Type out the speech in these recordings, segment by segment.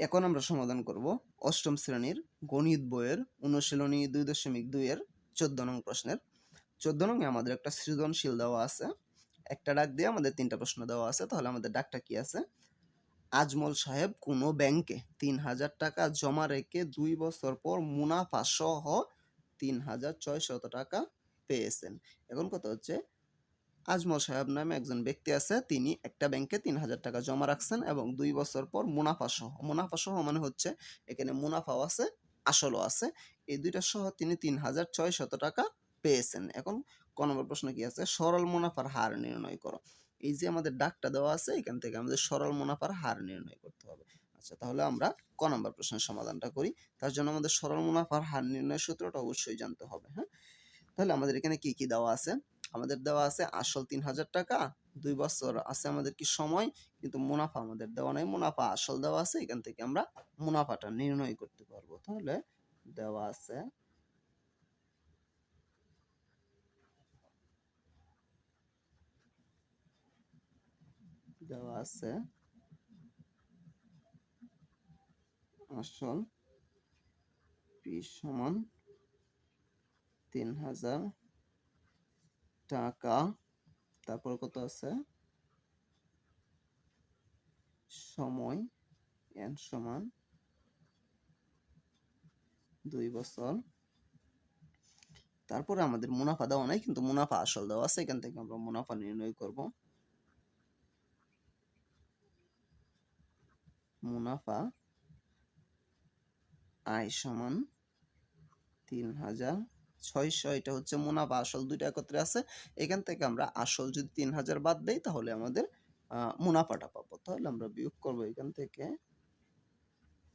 এখন আমরা সমাধান করব অষ্টম শ্রেণির গণিত বইয়ের অনুশীলনী দুই দশমিক দুইয়ের চোদ্দ নং প্রশ্নের। চোদ্দ নং আমাদের একটা সৃজনশীল দেওয়া আছে। একটা ডাক দিয়ে আমাদের তিনটা প্রশ্ন দেওয়া আছে। তাহলে আমাদের ডাকটা কি আছে? আজমল সাহেব কোনো ব্যাংকে তিন হাজার টাকা জমা রেখে দুই বছর পর মুনাফা সহ তিন হাজার ছয়শত টাকা পেয়েছেন। এখন কথা হচ্ছে আজমল সাহেব নামে একজন ব্যক্তি আছে, তিনি একটা ব্যাংকে তিন হাজার টাকা জমা রাখছেন এবং দুই বছর পর মুনাফা সহ মুনাফা সহ মানে হচ্ছে এখানে মুনাফাও আছে, আসলও আছে। এই দুইটা সহ তিনি তিন হাজার ছয় শত টাকা পেয়েছেন। এখন ক নম্বর প্রশ্ন কি আছে? সরল মুনাফার হার নির্ণয় করো। এই যে আমাদের ডাকটা দেওয়া আছে, এখান থেকে আমাদের সরল মুনাফার হার নির্ণয় করতে হবে। আচ্ছা তাহলে আমরা ক নম্বর প্রশ্নের সমাধানটা করি। তার জন্য আমাদের সরল মুনাফার হার নির্ণয় সূত্রটা অবশ্যই জানতে হবে হ্যাঁ? তাহলে আমাদের এখানে কি কি দেওয়া আছে? আমাদের দেওয়া আছে আসল তিন হাজার টাকা, দুই বছর আছে আমাদের কি সময়, কিন্তু মুনাফা আমাদের দেওয়া নাই, মুনাফা আসল দেওয়া আছে, এখান থেকে আমরা মুনাফাটা নির্ণয় করতে পারব। তাহলে দেওয়া আছে দেওয়া আছে আসল পি সমান তিন হাজার টাকা। তারপর কত আছে? সময় এন সমান দুই বছর। তারপরে আমাদের মুনাফা দেওয়া নাই, কিন্তু মুনাফা আসল দেওয়া আছে, এখান থেকে আমরা মুনাফা নির্ণয় করব। মুনাফা আয় সমান তিন হাজার ছয়শো, এটা হচ্ছে মুনাফা, আসল দুইটা একত্রে আছে। এখান থেকে আমরা আসল যদি তিন হাজার বাদ দেই, তাহলে আমাদের মুনাফাটা পাবো। তাহলে আমরা বিয়োগ করব এখান থেকে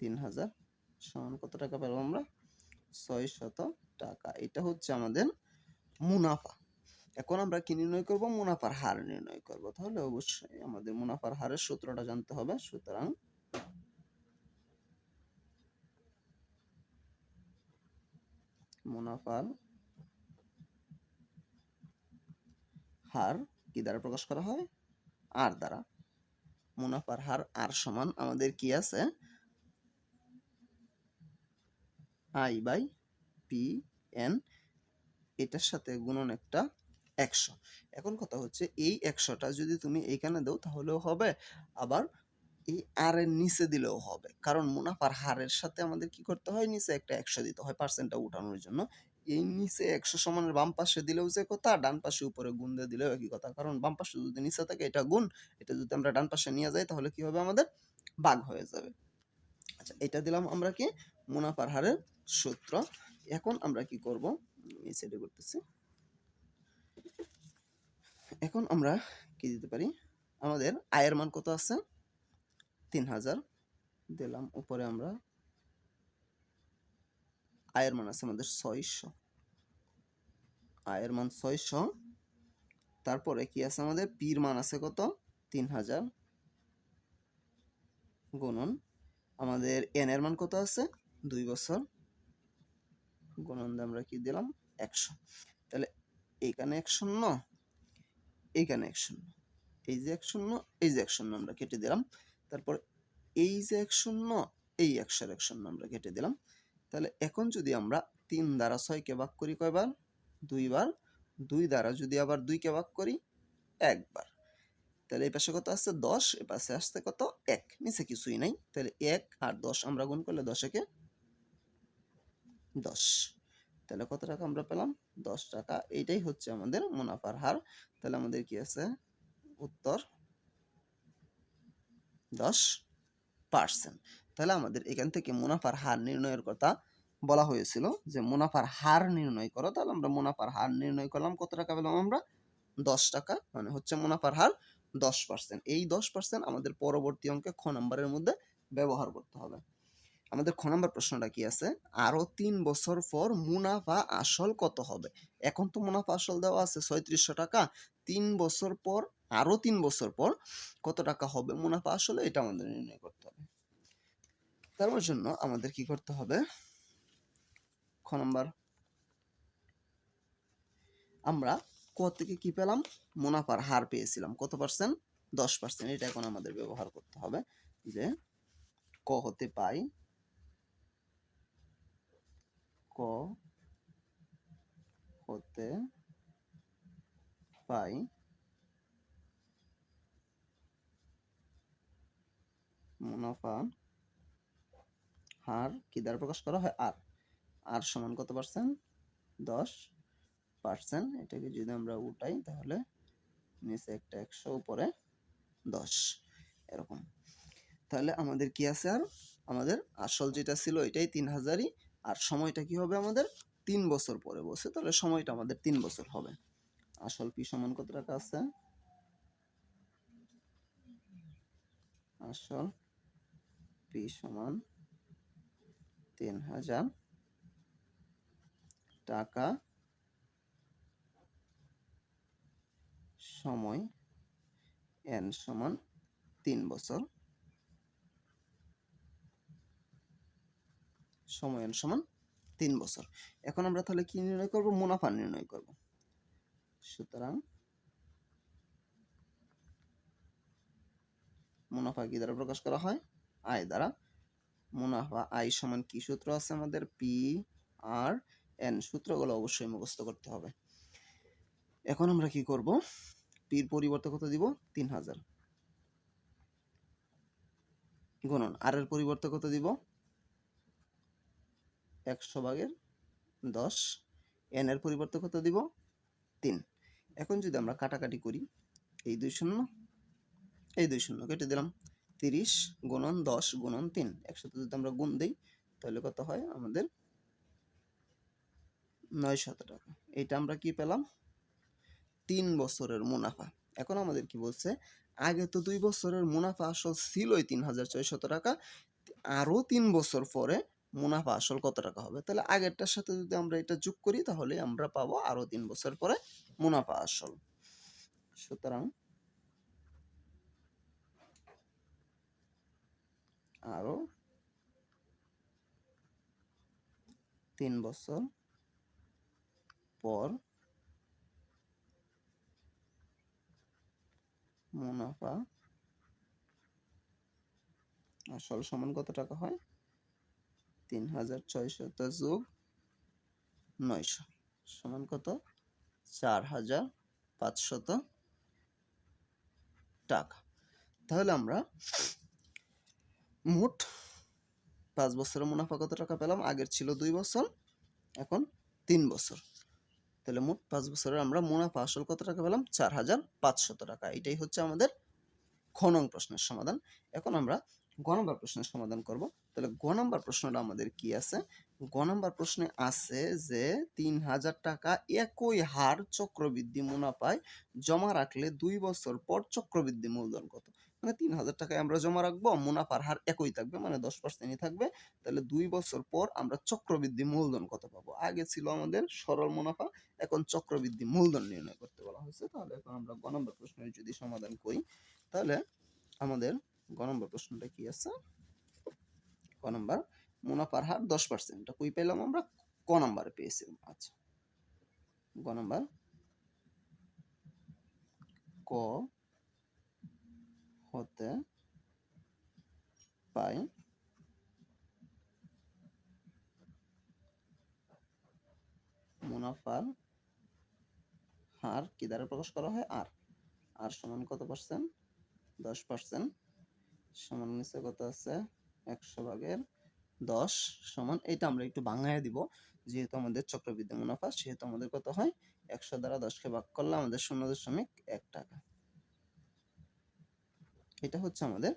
তিন হাজার সমান কত টাকা পাবো আমরা? ছয় শত টাকা। এটা হচ্ছে আমাদের মুনাফা। এখন আমরা কি নির্ণয় করব? মুনাফার হার নির্ণয় করব। তাহলে অবশ্যই আমাদের মুনাফার হারের সূত্রটা জানতে হবে। সুতরাং মুনাফার হার কি দ্বারা প্রকাশ করা হয়? আর দ্বারা। মুনাফার হার আর সমান আমাদের কি আছে? আই বাই পি এন এটার সাথে গুণন একটা একশো। এখন কথা হচ্ছে এই একশোটা যদি তুমি এইখানে দাও তাহলেও হবে। আবার এই আর এর নিচে দিলেও হবে। কারণ মুনাফার হারের সাথে আমাদের কি করতে হয়? নিচে একটা একশো দিতে হয় পার্সেন্টটা উঠানোর জন্য। এই নিচে একশো সমানের বাম পাশে দিলেও যে কথা, ডান পাশে উপরে গুণ দিয়ে দিলেও একই কথা। কারণ বাম পাশে যদি নিচে থাকে, এটা গুণ। এটা যদি আমরা ডান পাশে নিয়ে যাই, তাহলে কি হবে? আমাদের ভাগ হয়ে যাবে। আচ্ছা এটা দিলাম আমরা কি? মুনাফার হারের সূত্র। এখন আমরা কি করব? এই করতেছি। এখন আমরা কি দিতে পারি? আমাদের আয়ের মান কত আছে? তিন হাজার দিলাম, উপরে আমরা আয়ের মান আছে আমাদের ছয়শো। আয়ের মান ছয়শো, তারপরে কি আছে আমাদের পির মান আছে কত? তিন হাজার গুণন। আমাদের এন এর মান কত আছে? দুই বছর। গুণন আমরা কি দিলাম? একশো। তাহলে এইখানে এক শূন্য এইখানে এক শূন্য এই যে এক শূন্য এই যে এক শূন্য আমরা কেটে দিলাম। তারপর এই যে এক শূন্য, এই একশোর এক শূন্য আমরা কেটে দিলাম। তাহলে এখন যদি আমরা তিন দ্বারা ছয়কে ভাগ করি কয়বার? দুইবার। দুই দ্বারা যদি আবার দুইকে ভাগ করি, একবার। তাহলে এই পাশে কত আসছে দশ। এ পাশে আসছে কত? এক। নিচে কিছুই নাই। তাহলে এক আর দশ আমরা গুণ করলে দশ একে দশ। তাহলে কত টাকা আমরা পেলাম? দশ টাকা। এইটাই হচ্ছে আমাদের মুনাফার হার। তাহলে আমাদের কি আছে? উত্তর দশ পার্সেন্ট তাহলে আমাদের এখান থেকে মুনাফার হার নির্ণয়ের কথা বলা হয়েছিল যে মুনাফার হার নির্ণয় করো, তাহলে আমরা মুনাফার হার নির্ণয় করলাম, কত টাকা পেলাম আমরা? দশ টাকা মানে হচ্ছে মুনাফার হার দশ পার্সেন্ট এই দশ পার্সেন্ট আমাদের পরবর্তী অঙ্কে খ নম্বরের মধ্যে ব্যবহার করতে হবে। আমাদের খ নম্বর প্রশ্নটা কি আছে? আরও তিন বছর পর মুনাফা আসল কত হবে? এখন তো মুনাফা আসল দেওয়া আছে ছয়ত্রিশশো টাকা। তিন বছর পর আরও তিন বছর পর কত টাকা হবে মুনাফা আসলে এটা আমাদের নির্ণয় করতে হবে। তার জন্য আমাদের কি করতে হবে? খ নম্বর। আমরা ক থেকে কি পেলাম? মুনাফার হার পেয়েছিলাম। কত পার্সেন্ট দশ পার্সেন্ট এটা এখন আমাদের ব্যবহার করতে হবে। যে ক হতে পাই ক হতে পাই মুনাফা হার কি দ্বারা প্রকাশ করা হয়? আর আর সমান কত পার্সেন্ট দশ পার্সেন্ট এটাকে যদি আমরা উঠাই, তাহলে নিচে একটা একশো, উপরে দশ। এরকম। তাহলে আমাদের কি আছে আর? আমাদের আসল যেটা ছিল এটাই তিন হাজারই। আর সময়টা কি হবে আমাদের? তিন বছর পরে বসে তাহলে সময়টা আমাদের তিন বছর হবে। আসল পি সমান কত টাকা আছে? আসল পি সমান তিন হাজার টাকা সময় এন সমান তিন বছর। সময় এন সমান তিন বছর। এখন আমরা তাহলে কি নির্ণয় করব? মুনাফা নির্ণয় করব। সুতরাং মুনাফা কি দ্বারা প্রকাশ করা হয়? আয় দ্বারা। মুনাফা, আয় সমান কি সূত্র আছে আমাদের? পি, আর, এন সূত্রগুলো অবশ্যই মুখস্থ করতে হবে। এখন আমরা কি করব? পির পরিবর্তে কত দিব? তিন হাজার। গুণন, আর এর পরিবর্তে কত দিব? একশো ভাগের দশ। এন এর পরিবর্তে কত দিব? তিন। এখন যদি আমরা কাটাকাটি করি, এই দুই শূন্য, এই দুই শূন্য কেটে দিলাম। তিরিশ গুণন দশ গুণন তিন। একসাথে যদি আমরা গুণ দিই, তাহলে কত হয়? আমাদের নয় শত টাকা। এটা আমরা কি পেলাম? তিন বছরের মুনাফা। এখন আমাদের কি বলছে, আগে তো দুই বছরের মুনাফা আসল ছিলই তিন হাজার ছয়শত টাকা, আরও তিন বছর পরে মুনাফা আসল কত টাকা হবে? তাহলে আগেরটার সাথে যদি আমরা এটা যোগ করি, তাহলে আমরা পাবো আরও তিন বছর পরে মুনাফা আসল। সুতরাং আরও তিন বছর পর মুনাফা আসল সমান কত টাকা হয়? তিন হাজার ছয়শত যোগ নয়শো। সমান কত? চার হাজার পাঁচশত টাকা। তাহলে আমরা মোট পাঁচ বছরের মুনাফা কত টাকা পেলাম? আগের ছিল দুই বছর, এখন তিন বছর। তাহলে মোট পাঁচ বছরের আমরা মুনাফা আসল কত টাকা পেলাম? চার হাজার পাঁচশত টাকা। এটাই হচ্ছে আমাদের খ নং প্রশ্নের সমাধান। এখন আমরা গ নম্বর প্রশ্নের সমাধান করব। তাহলে গ নম্বর প্রশ্নটা আমাদের কি আছে? গ নম্বর প্রশ্নে আছে যে, তিন হাজার টাকা একই হার চক্রবৃদ্ধি মুনাফায় জমা রাখলে দুই বছর পর চক্রবৃদ্ধি মূলধন কত? মানে তিন হাজার টাকায় আমরা জমা রাখব, মুনাফার হার একই থাকবে মানে দশ পার্সেন্টই থাকবে। তাহলে দুই বছর পর আমরা চক্রবৃদ্ধি মূলধন কত পাবো? আগে ছিল আমাদের সরল মুনাফা, এখন চক্রবৃদ্ধি মূলধন নির্ণয় করতে বলা হয়েছে। তাহলে এখন আমরা গ নম্বর প্রশ্নের যদি সমাধান করি, তাহলে আমাদের গ নম্বর প্রশ্নটা কি আছে? ক নম্বর, মুনাফার হার দশ পার্সেন্ট কই পেলাম আমরা? ক নম্বরে পেয়েছিলাম। আচ্ছা। গ নম্বর, ক হতে পাই। মুনাফার হার কি দ্বারা প্রকাশ করা হয়? আর আর সমান কত পার্সেন্ট দশ পার্সেন্ট সমান নিচে কত আছে? একশো ভাগের দশ সমান এটা আমরা একটু বাংলায় দিব। যেহেতু আমাদের চক্রবৃদ্ধি মুনাফা, সেহেতু আমাদের কত হয়? একশো দ্বারা দশকে ভাগ করলে আমাদের শূন্য দশমিক এক টাকা। এটা হচ্ছে আমাদের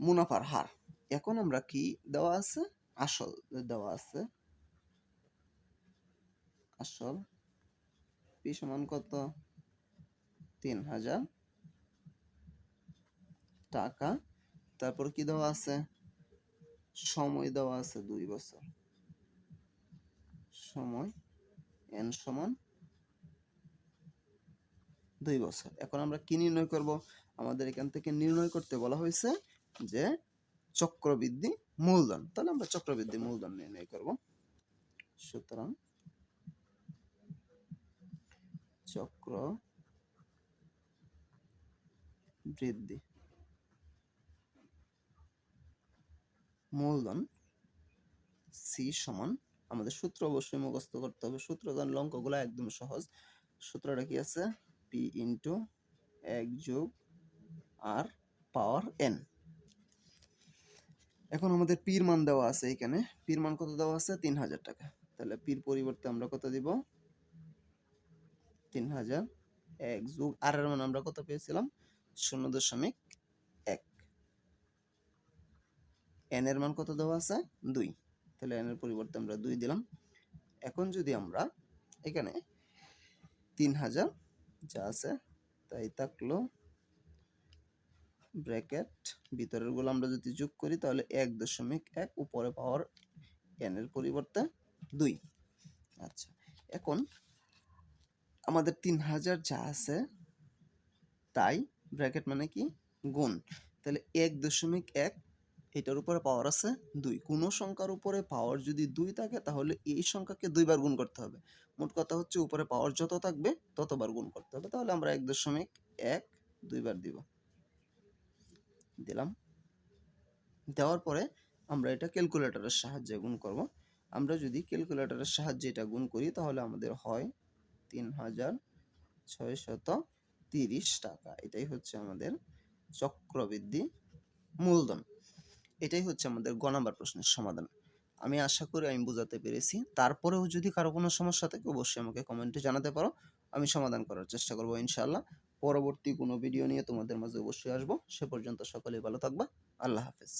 মুনাফার হার। এখন আমরা কি দেওয়া আছে? আসল দেওয়া আছে। আসল পি সমান কত? তিন হাজার টাকা। তারপর কি দেওয়া আছে? সময় দেওয়া আছে দুই বছর। সময় এন সমান দুই বছর। এখন আমরা কি নির্ণয় করব? আমাদের এখান থেকে নির্ণয় করতে বলা হয়েছে যে চক্রবৃদ্ধি মূলধন। তাহলে আমরা চক্রবৃদ্ধি মূলধন নির্ণয় করব। সুতরাং চক্র বৃদ্ধি মূলধন সি সমান আমাদের সূত্র অবশ্যই মুখস্থ করতে হবে। সূত্র জানলে অঙ্কগুলো একদম সহজ। সূত্রটা কি আছে? পি ইন্টু এক যোগ আর পাওয়ার এন এখন আমাদের পির মান দেওয়া আছে এখানে। পির মান কত দেওয়া আছে? তিন হাজার টাকা। তাহলে পির পরিবর্তে আমরা কত দিব? তিন হাজার এক যোগ আর এর মান আমরা কত পেয়েছিলাম? শূন্য দশমিক এক। এন এর মান কত দেওয়া আছে? দুই। তাহলে এন এর পরিবর্তে আমরা দুই দিলাম। এখন যদি আমরা এখানে তিন হাজার যা আছে তাই থাকল ব্র্যাকেট ভিতরেরগুলো আমরা যদি যোগ করি, তাহলে এক দশমিক এক, উপরে পাওয়ার এন এর পরিবর্তে দুই। আচ্ছা এখন আমাদের তিন হাজার যা আছে, তাই ব্র্যাকেট মানে কি? গুণ। তাহলে এক দশমিক এক, এটার উপরে পাওয়ার আছে দুই। কোনো সংখ্যার উপরে পাওয়ার যদি দুই থাকে, তাহলে এই সংখ্যাকে দুইবার গুণ করতে হবে। মোট কথা হচ্ছে, উপরে পাওয়ার যত থাকবে, ততবার গুণ করতে হবে। তাহলে আমরা এক দশমিক এক দুইবার দিব। দিলাম। দেওয়ার পরে আমরা এটা ক্যালকুলেটরের সাহায্যে গুণ করব। আমরা যদি ক্যালকুলেটরের সাহায্যে এটা গুণ করি, তাহলে আমাদের হয় তিন হাজার ছয়শত তিরিশ টাকা। এটাই হচ্ছে আমাদের চক্রবৃদ্ধি মূলধন। এটাই হচ্ছে আমাদের গ নাম্বার প্রশ্নের সমাধান। আমি আশা করি আমি বোঝাতে পেরেছি। তারপরেও যদি কারও কোনো সমস্যা থাকে, অবশ্যই আমাকে কমেন্টে জানাতে পারো। আমি সমাধান করার চেষ্টা করব ইনশাআল্লাহ। পরবর্তী কোনো ভিডিও নিয়ে তোমাদের মাঝে অবশ্যই আসব। সে পর্যন্ত সকলেই ভালো থাকবা। আল্লাহ হাফেজ।